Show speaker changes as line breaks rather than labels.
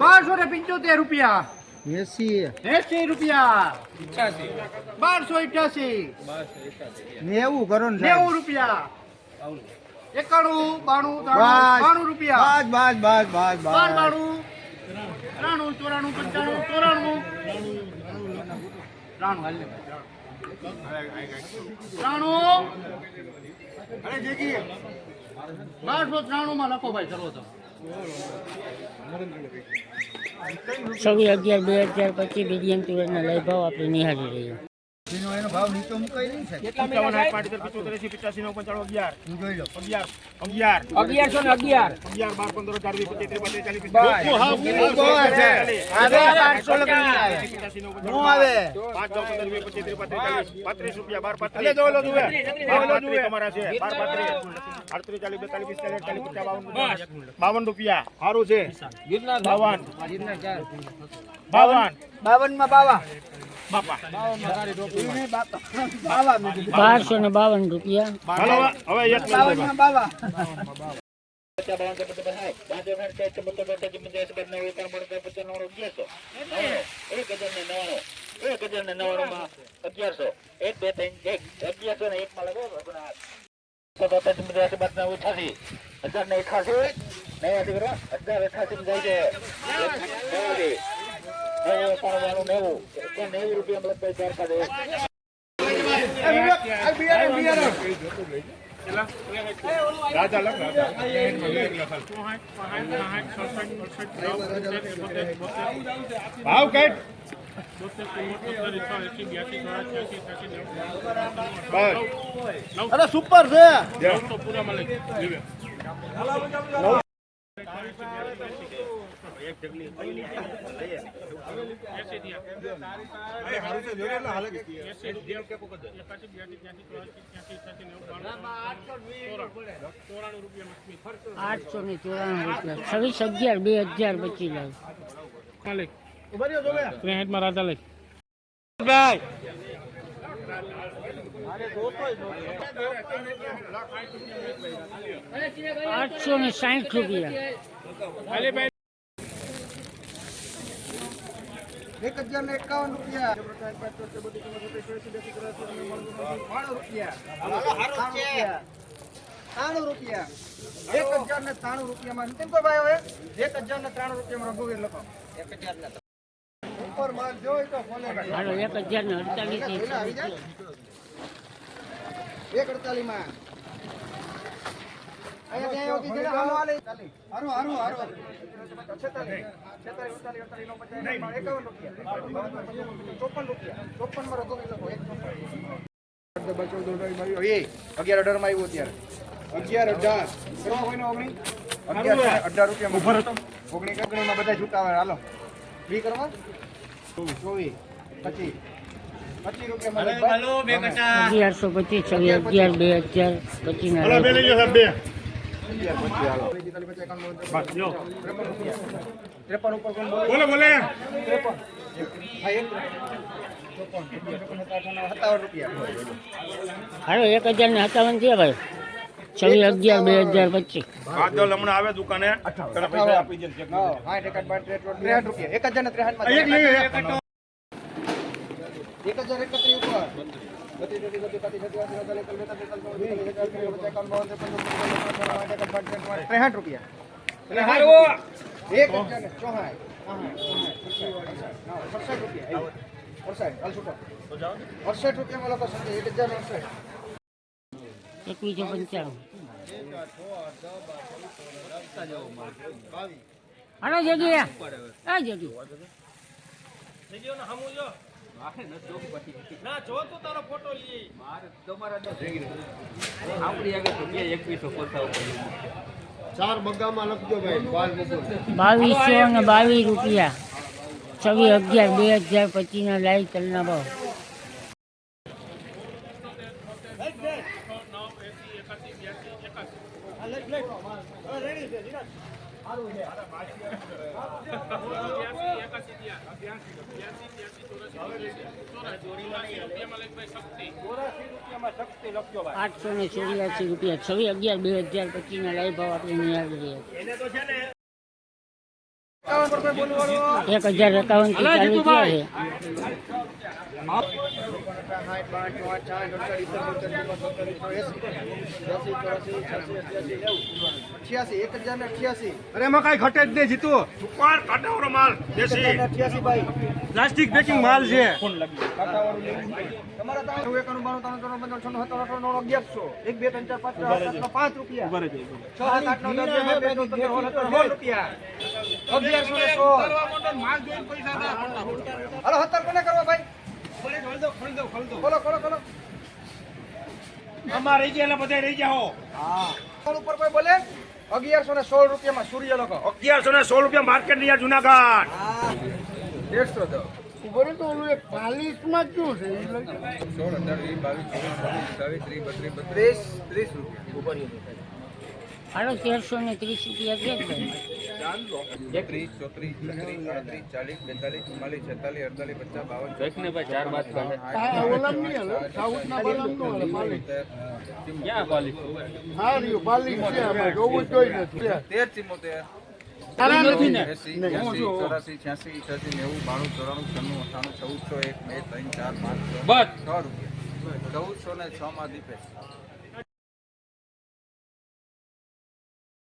બારસો ને પંચોતેર રૂપિયા.
એસી
એસી રૂપિયા. બારસો અઠ્યાસી.
નેવું કરો
નેવું રૂપિયા. એકાણું બાણું બાણું રૂપિયા. બાર બાણું. ત્રાણું ચોરાણું પંચાણું ચોરાણું. ત્રાણું. ત્રાણું. બારસો ત્રાણું માં લખો ભાઈ સર્વોત્તમ
છવ્વીસ અગિયાર બે હજાર પચીસ મીડિયમ તુવેરના લઈ ભાવ આપણે નિહાળી રહ્યો.
એનો એનો ભાવ નીચો મુકાય નહીં સાહેબ?
સાઠ પાંચ પિચોતેર એસી પચાસી નવ અગિયાર.
જોઈ લો
અગિયાર અગિયાર.
અગિયારસો ને અગિયાર?
અગિયાર બાર પંદર ચાર વીસ પચીસ ત્રીસ બત્રીસ ચાલીસ
બસ.
પિસ્તાલીસ.
બહુ છે.
આવે આઠસો લગી આવે
પચાસી નવ
હું
પંચાણું
આવે
પાંચ દસ પંદર વીસ પચીસ ત્રીસ બત્રીસ પાંત્રીસ રૂપિયા બાર પાંત્રીસ. બાર તમારા છે. બાર પાંત્રીસ. આડત્રીસ ચાલીસ બેતાલીસ પિસ્તાલીસ અડતાલીસ પચાસ બાવન બાવન રૂપિયા. સારું છે. બાવન. બાવન.
બાવન. માં બાવા મેં.
બારસો ને બાવન રૂપિયા.
અગિયારસો એક બે ત્રણ એક અગિયારસો ને એક માં લગો અઠાસી હજાર ને અઠાસી બરોબર હજાર અઠાસી જાય છે નેવું એકાણું નેવું નેવું નેવું રૂપિયા મતલબ ચાર કાઢે
રાજા લખ ભાવ કઈ
અરે સુપર છે
આઠસો ને ચોરાણું રૂપિયા. છવ્વીસ અગિયાર બે હજાર રાજા લાવ આઠસો ને સાઠ રૂપિયા.
એક હજાર ને એકાવન રૂપિયા રૂપિયા ત્રાણું રૂપિયા એક હજાર ને ત્રાણું રૂપિયામાં નીતિનભાઈ ભાઈ હવે એક હજાર ને ત્રાણું રૂપિયામાં રઘુવીર લખો એક હજાર ને ઉપર માલ જોઈ તો ફોલે
એક હજાર ને અડતાલીસ
એક અડતાલીસમાં અગિયાર અઢારમાં આવ્યું અત્યારે. અગિયાર અઢાર. ઓગણી? અગિયાર અઢાર રૂપિયા ઓગણી કગણી માં બધા છૂટા આવે હાલો. બી કરવા? ચોવીસ. પચીસ. પચીસ રૂપિયા
અગિયારસો પચીસ અગિયાર બે હજાર પચીસ
ત્રેપન ઉપર બોલે
બોલે બોલે
ત્રેપન હા એક
હાલો હજાર ને સત્તાવન છે ભાઈ. છવ્વીસ અગિયાર બે હજાર પચીસ.
કાજલ હમણાં આવે દુકાને
એક હજાર ને ત્રેસઠ
એક
એક હજાર એકત્રીસ ઉપર. બત્રીસ, તેત્રીસ, બત્રીસ, પાંત્રીસ, છત્રીસ, અડતાલીસ, ઓગણચાલીસ, બેતાલીસ, તેતાલીસ, ચુમ્માલીસ, પચાસ, એકાવન, બાવન, ત્રેપન, ચોપન, પંચાવન, સાઠ, એકસઠ, બાસઠ, ત્રેસઠ, ત્રેસઠ રૂપિયા એક હજાર ને ચોહાઈ, હજાર ને.
એકવીસો
ચાર બગ્ગામાં લખજો ભાઈ બાર મુકુલ
બાવીસો અને બાવીસ રૂપિયા. છવ્વીસ અગિયાર બે હજાર પચીસ ના લાઈવ ચલના ભાવ. આઠસો ને ચોર્યાસી રૂપિયા. છવ્વીસ અગિયાર, બે હજાર પચીસ ના લાઈ ભાવ આપણે એક હજાર
એકાવનથી એક હજાર ને અઠ્યાસી
અરે એમાં કઈ ઘટે જ નહીં જીતું. સુપાર કાંટાવાળો માલ
એક હજાર ને અઠ્યાસી ભાઈ.
પ્લાસ્ટિક પેકિંગ માલ છે.
એક બે ત્રણ ચાર પાંચ પાંચ રૂપિયા. છ સાત આઠ નવ દસ રૂપિયા. અગિયારસો ને સત્તર કોને કરવા ભાઈ? ખોલો ખોલો ખોલો.
આમાં રહી ગયા બધા રહી જાઓ
હા. ઉપર કોઈ બોલે? અગિયારસો ને સોળ રૂપિયામાં સૂર્ય લોકો.
અગિયારસો ને સોળ રૂપિયા માર્કેટની જુનાગઢ.
દેડસો દો.
ઊભો તો ઓલું એક શું છે?
સોળ અઢાર વીસ બાવીસ ચોવીસ ત્રીસ બત્રીસ બત્રીસ
ત્રીસ ત્રીસ રૂપિયા.
હાલો તેરસો ને ત્રીસ રૂપિયા કે છે
ત્રીસ ચોત્રીસ છત્રીસ આડત્રીસ ચાલીસ બેતાલીસ ચુમ્માલીસ છેતાલીસ અડતાલીસ પચાસ બાવન
હા રહ્યું જોવું નથી
તેર ચાર પાંચ છ છ રૂપિયા. ચૌદસો ને છ માં દીપે